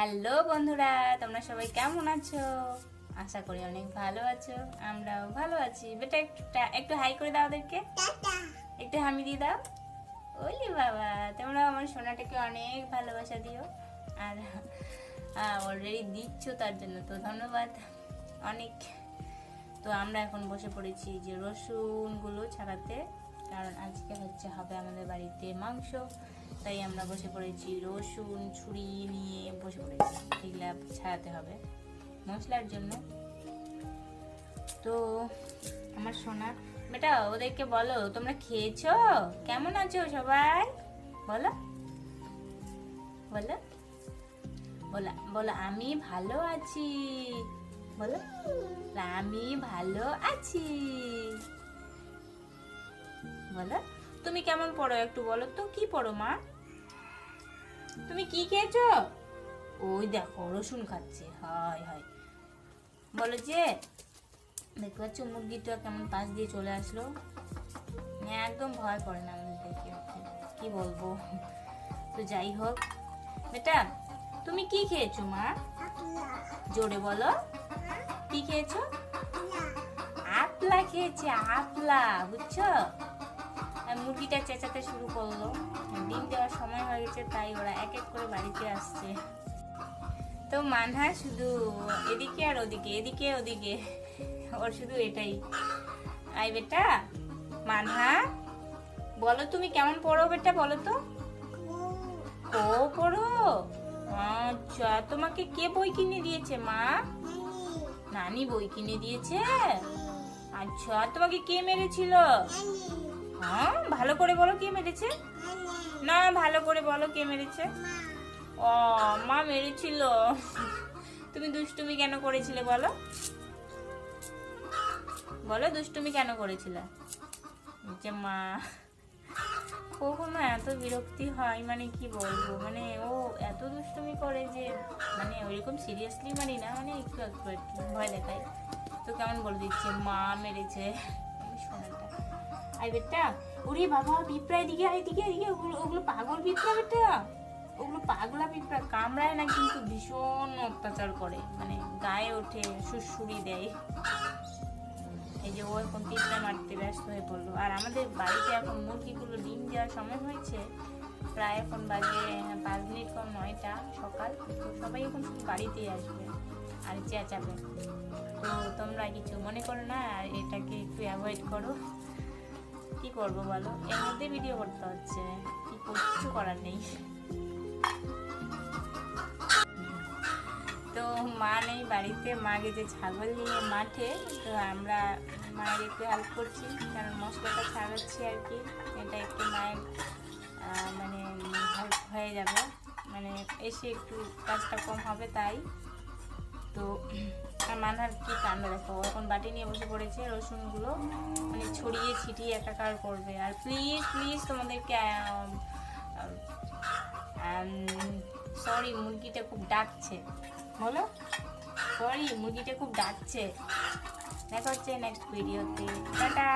Hello বন্ধুরা তোমরা সবাই কেমন আছো? আশা করি অনেক ভালো আছো আমরাও ভালো আছি। বেটা একটু একটু হাই করে দাও ওদেরকে। একটু হামি দিয়ে দাও। ওলি বাবা তোমরা আমার সোনাটাকে অনেক ভালোবাসা দিও। আর অলরেডি দিচ্ছ তার জন্য তো ধন্যবাদ। অনেক তো আমরা এখন বসে পড়েছি যে রসুনগুলো ছাড়াতে। কারণ আজকে হচ্ছে হবে আমাদের বাড়িতে মাংস। তাই আমরা বসে পড়েছি। রসুন, ছুরি নিয়ে বসে পড়েছি। এগুলা ছাড়াতে হবে মশলার জন্য। তো আমার সোনা বেটা, ওদেরকে বলো, তোমরা খেয়েছো? কেমন আছো সবাই? বলো। বলো। বলো বলো, আমি ভালো আছি। বলো, আমি ভালো আছি। বলো। তুমি কেমন পড়ো একটু বলো তো, কি পড়ো মা? তুমি কি খেয়েছো? ওই দেখো, রসুন খাচ্ছে, হয় হয়। বলো যে, দেখতে পাচ্ছ মুরগিটা কেমন পাশ দিয়ে চলে আসলো? মানে একদম ভয় করে না কি বলব? তো যাই হোক, বেটা, তুমি কি খেয়েছো মা? জোরে বলো, কি খেয়েছো? আপলা খেয়েছে, আপলা, বুঝছ? মুরগিটা চেঁচাতে শুরু করল। ডিম দেওয়ার সময় হয়ে গেছে তাই ওরা এক এক করে বাড়িতে আসছে। তো মানহা শুধু এদিকে আর ওদিকে এদিকে ওদিকে। ওর শুধু এটাই। আই বেটা মানহা বলো তুমি কেমন পড়ো বেটা বলো তো। ও পড়ো? আচ্ছা তোমাকে কে বই কিনে দিয়েছে মা? নানি। বই কিনে দিয়েছে? আচ্ছা তোমাকে কে মেরেছিল? হ্যাঁ ভালো করে বলো কে মেরেছে? না, ভালো করে বলো কে মেরেছে? ও, মা মেরেছিল। তুমি দুষ্টুমি কেন করেছিলে বলো? বলো দুষ্টুমি কেন করেছিলে? যে মা। কখনো এত বিরক্তি হয় মানে কি বলব? মানে ও এত দুষ্টুমি করে যে মানে ওইরকম সিরিয়াসলি মানি না মানে একটু একটু আর কি। ভয় দেখায়। তো কেমন বলে দিচ্ছে? মা মেরেছে। আমি আই বেটা ওরে বাবা পিঁপড়া এদিকে আয় এদিকে এদিকে ওগুলো ওগুলো পাগল পিঁপড়া বেটা? ওগুলো পাগলা পিঁপড়া কামড়ায় না কিন্তু ভীষণ অত্যাচার করে। মানে গায়ে ওঠে সুরসুরি দেয়। এই যে ও এখন পিঁপড়া মারতে ব্যস্ত হয়ে পড়ল। আর আমাদের বাড়িতে এখন মুরগিগুলো ডিম দেওয়ার সময় হয়েছে। প্রায় এখন বাজে, পাঁচ মিনিট কম নয়টা সকাল। সবাই এখন বাড়িতেই আসবে আর চেঁচাবে। তো তোমরা কিছু মনে করো না, আর এটাকে একটু অ্যাভয়েড করো। কি করব বলো? এর মধ্যে ভিডিও করতে হচ্ছে। কি কিছু করার নেই। তো মা নেই বাড়িতে, মা গেছে ছাগল নিয়ে মাঠে। তো আমরা মায়ের একটু হেল্প করছি, কারণ মশলাটা ছাড়াচ্ছি আর কি। এটা একটু মায়ের মানে হেল্প হয়ে যাবে। মানে এসে একটু কাজটা কম হবে তাই। তো আর কি কাণ্ড দেখো? এখন বাটি নিয়ে বসে পড়েছে, রসুনগুলো মানে ছড়িয়ে ছিটিয়ে একাকার করবে। আর প্লিজ প্লিজ তোমাদেরকে সরি মুরগিটা খুব ডাকছে। বলো? সরি মুরগিটা খুব ডাকছে। দেখা হচ্ছে নেক্সট ভিডিওতে টাটা!